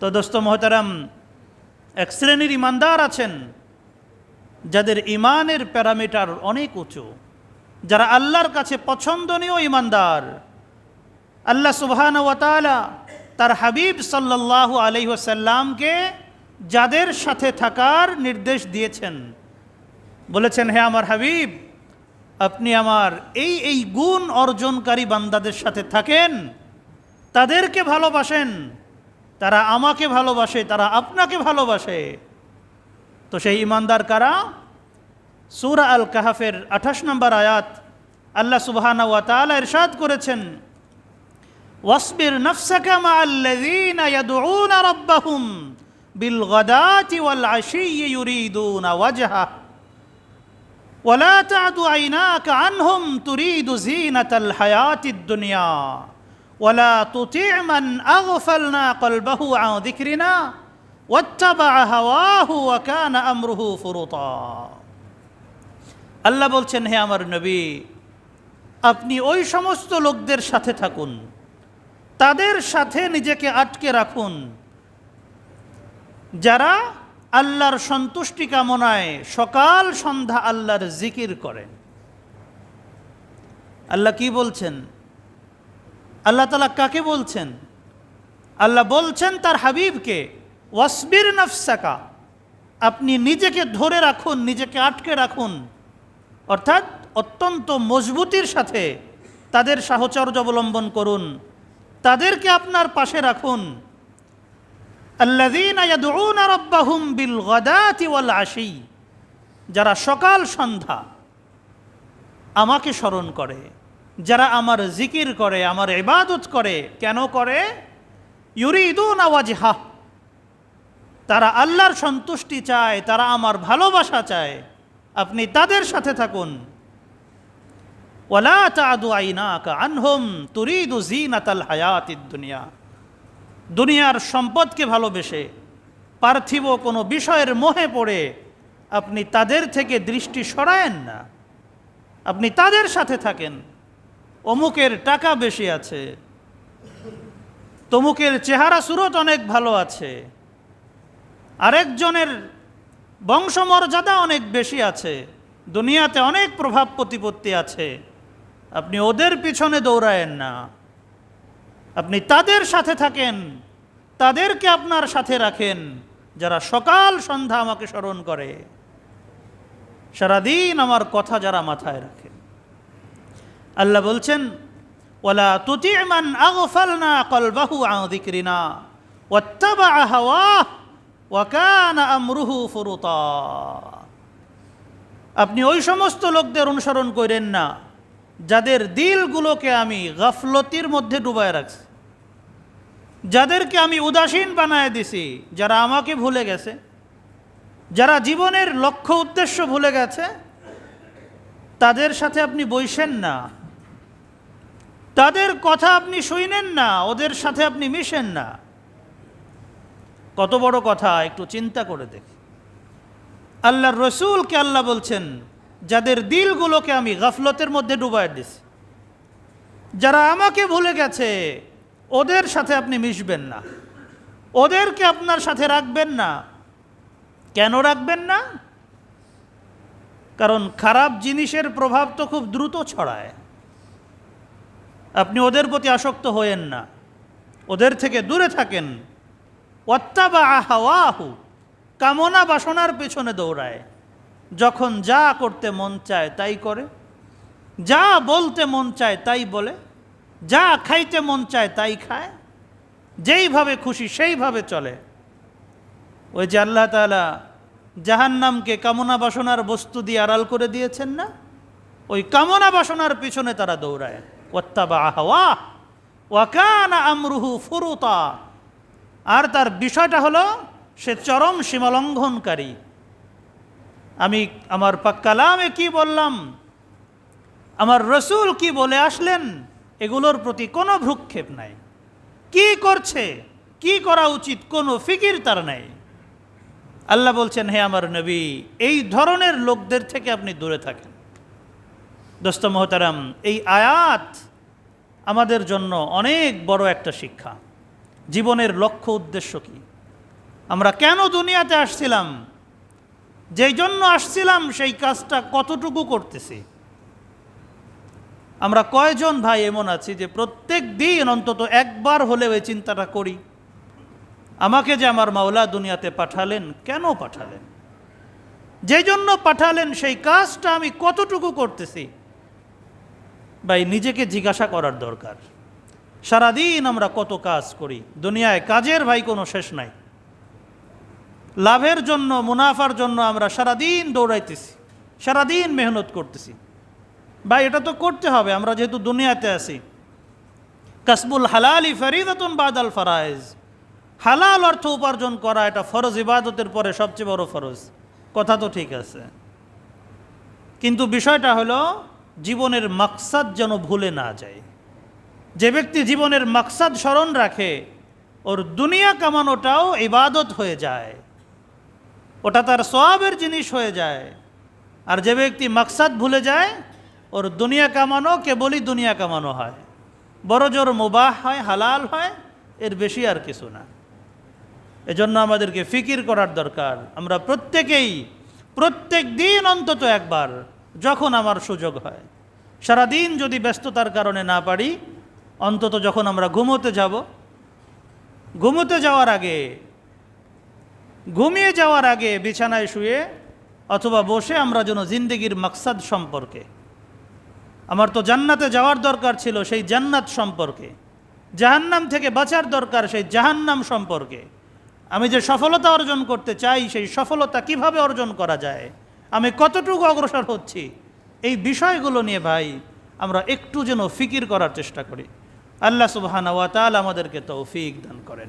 তো দোস্ত মহতারাম, এক শ্রেণির ইমানদার আছেন যাদের ইমানের প্যারামিটার অনেক উঁচু, যারা আল্লাহর কাছে পছন্দনীয় ইমানদার। আল্লাহ সুবহান ওয়াতালা তার হাবিব সাল্লাল্লাহু আলাইহি ওয়াসাল্লামকে যাদের সাথে থাকার নির্দেশ দিয়েছেন। বলেছেন, হে আমার হাবিব, আপনি আমার এই এই গুণ অর্জনকারী বান্দাদের সাথে থাকেন, তাদেরকে ভালোবাসেন তারা আমাকে ভালোবাসে, তারা আপনাকে ভালোবাসে। তো সেই ইমানদার কারা? সুরা আল কাহাফের আঠাশ নম্বর আয়াত আল্লাহ সুবাহানা ওয়াতালা ইরশাদ করেছেন, ওয়াসবির নফসাকা মা আল্লাযীনা ইয়াদউনা রাব্বাহুম বিল গাদাতি ওয়াল আশিয়্যি ইউরিদুনা ওয়াজহা। ওয়ালা তা'দু আইনাকা আনহুম তুরিদু জীনাতাল হায়াতিদ দুনিয়া। ওয়ালা তুতি মান আগফালনা কলবাহু আ দিকরিনা ওয়াত্তাবা হাওয়াহু ওয়াকানা আমরুহু ফুরুতা। আল্লাহ বলছেন, হে আমার নবী, আপনি ওই সমস্ত লোকদের সাথে থাকুন। তাদের সাথে নিজেকে আটকে রাখুন। যারা আল্লাহর সন্তুষ্টি কামনায় সকাল সন্ধ্যা আল্লাহর জিকির করেন। আল্লাহ কি বলছেন? আল্লাহ তালা কাকে বলছেন? আল্লাহ বলছেন তার হাবিবকে, ওয়াসবির নফসাকা, আপনি নিজেকে ধরে রাখুন, নিজেকে আটকে রাখুন। অর্থাৎ অত্যন্ত মজবুতির সাথে তাদের সাহচর্য অবলম্বন করুন, তাদেরকে আপনার পাশে রাখুন। রাব্বাহুম বিল গাদাতি ওয়াল আশি, যারা সকাল সন্ধ্যা আমাকে স্মরণ করে। যারা আমার জিকির করে, আমার ইবাদত করে, কেন করে? ইউরিদুনা ওয়াজহা। তারা আল্লাহর সন্তুষ্টি চায়, তারা আমার ভালোবাসা চায়। আপনি তাদের সাথে থাকুন। ওয়ালা তাদু আইনাকা আনহুম তুরিদু জিনাতাল হায়াতিদ দুনিয়া। দুনিয়ার সম্পদকে ভালোবেসে, পার্থিব কোনো বিষয়ের মোহে পড়ে, আপনি তাদের থেকে দৃষ্টি সরায়েন না। আপনি তাদের সাথে থাকেন। অমুকের টাকা বেশি আছে। তমুকের চেহারা সুরত অনেক ভালো আছে। আরেকজনের বংশমর্যাদা অনেক বেশি আছে। দুনিয়াতে অনেক প্রভাব প্রতিপত্তি আছে। আপনি ওদের পিছনে দৌড়ায়েন না। আপনি তাদের সাথে থাকেন। তাদেরকে আপনার সাথে রাখেন। যারা সকাল সন্ধ্যা আমাকে স্মরণ করে। সারাদিন আমার কথা যারা মাথায় রাখে। আল্লাহ বলছেন ওলা তুতি তুতিমান আগফালনা কলবাহু আদিক্রিনা ওয়াত্তাবা হাওয়া ওয়াকানা আমরুহু ফুরুতা। আপনি ওই সমস্ত লোকদের অনুসরণ করেন না, যাদের দিলগুলোকে আমি গাফলতির মধ্যে ডুবায় রাখছি। যাদেরকে আমি উদাসীন বানায় দিছি, যারা আমাকে ভুলে গেছে। যারা জীবনের লক্ষ্য উদ্দেশ্য ভুলে গেছে, তাদের সাথে আপনি বইসেন না। তাদের কথা আপনি শুইনেন না, ওদের সাথে আপনি মিশেন না। কত বড় কথা, একটু চিন্তা করে দেখি। আল্লাহর রসুলকে আল্লাহ বলছেন, যাদের দিলগুলোকে আমি গাফলতের মধ্যে ডুবাই দিছি, যারা আমাকে ভুলে গেছে, ওদের সাথে আপনি মিশবেন না। ওদেরকে আপনার সাথে রাখবেন না। কেন রাখবেন না? কারণ খারাপ জিনিসের প্রভাব তো খুব দ্রুত ছড়ায়। আপনি ওদের প্রতি আসক্ত হয়েন না। ওদের থেকে দূরে থাকেন। অত্যাবা আহাওয়াহু কামনা বাসনার পেছনে দৌড়ায়। যখন যা করতে মন চায় তাই করে, যা বলতে মন চায় তাই বলে, যা খাইতে মন চায় তাই খায়, যেইভাবে খুশি সেইভাবে চলে। ওই যে আল্লাহ তালা জাহান্নামকে কামনা বাসনার বস্তু দিয়ে আড়াল করে দিয়েছেন না? ওই কামনা বাসনার পিছনে তারা দৌড়ায়। ওত্তাবা ওয়াকানা আমরুহু ফুরুতা। আর তার বিষয়টা হলো, সে চরম সীমালঙ্ঘনকারী। আমি আমার পাক্কালামে কি বললাম? আমার রসুল কি বলে আসলেন? এগুলোর প্রতি কোনো ভ্রুক্ষেপ নাই। কি করছে? কি করা উচিত? কোনো ফিকির তার নাই। আল্লাহ বলছেন, হে আমার নবী, এই ধরনের লোকদের থেকে আপনি দূরে থাকেন। দোস্ত মহতারাম, এই আয়াত আমাদের জন্য অনেক বড় একটা শিক্ষা। জীবনের লক্ষ্য উদ্দেশ্য কি? আমরা কেন দুনিয়াতে আসছিলাম? যেই জন্য আসছিলাম, সেই কাজটা কতটুকু করতেছি? আমরা কয়জন ভাই এমন আছি যে প্রত্যেক দিন অন্তত একবার হলেও এই চিন্তাটা করি, আমাকে যে আমার মাওলা দুনিয়াতে পাঠালেন, কেন পাঠালেন? যেই জন্য পাঠালেন, সেই কাজটা আমি কতটুকু করতেছি? ভাই, নিজেকে জিজ্ঞাসা করার দরকার। সারাদিন আমরা কত কাজ করি, দুনিয়ায় কাজের ভাই কোনো শেষ নাই। লাভের জন্য, মুনাফার জন্য আমরা সারাদিন দৌড়াইতেছি, সারাদিন মেহনত করতেছি। ভাই, এটা তো করতে হবে, আমরা যেহেতু দুনিয়াতে আছি। কাসবুল হালালি ফরিদাতুন বাদাল ফারায়েজ হালাল অর্থ উপার্জন করা এটা ফরজ, ইবাদতের পরে সবচেয়ে বড় ফরজ। কথা তো ঠিক আছে। কিন্তু বিষয়টা হলো জীবনের মাকসাদ যেন ভুলে না যায়। যে ব্যক্তি জীবনের মাকসাদ স্মরণ রাখে, ওর দুনিয়া কামানোটাও ইবাদত হয়ে যায়। ওটা তার সওয়াবের জিনিস হয়ে যায়। আর যে ব্যক্তি মাকসাদ ভুলে যায়, ওর দুনিয়া কামানো কেবলই দুনিয়া কামানো হয়। বড় জোর মুবাহ হয়, হালাল হয়, এর বেশি আর কিছু না। এজন্য আমাদেরকে ফিকির করার দরকার। আমরা প্রত্যেকেই, প্রত্যেক দিন অন্তত একবার যখন আমার সুযোগ হয়। সারাদিন যদি ব্যস্ততার কারণে না পারি, অন্তত যখন আমরা ঘুমোতে যাব, ঘুমোতে যাওয়ার আগে, ঘুমিয়ে যাওয়ার আগে বিছানায় শুয়ে অথবা বসে আমরা যেন জিন্দগির মাকসাদ সম্পর্কে, আমার তো জান্নাতে যাওয়ার দরকার ছিল সেই জান্নাত সম্পর্কে, জাহান্নাম থেকে বাঁচার দরকার সেই জাহান্নাম সম্পর্কে, আমি যে সফলতা অর্জন করতে চাই সেই সফলতা কীভাবে অর্জন করা যায়? আমি কতটুকু অগ্রসর হচ্ছি? এই বিষয়গুলো নিয়ে ভাই, আমরা একটু যেন ফিকির করার চেষ্টা করি। আল্লাহ সুবহানা ওয়া তাআলা আমাদেরকে তৌফিক দান করেন।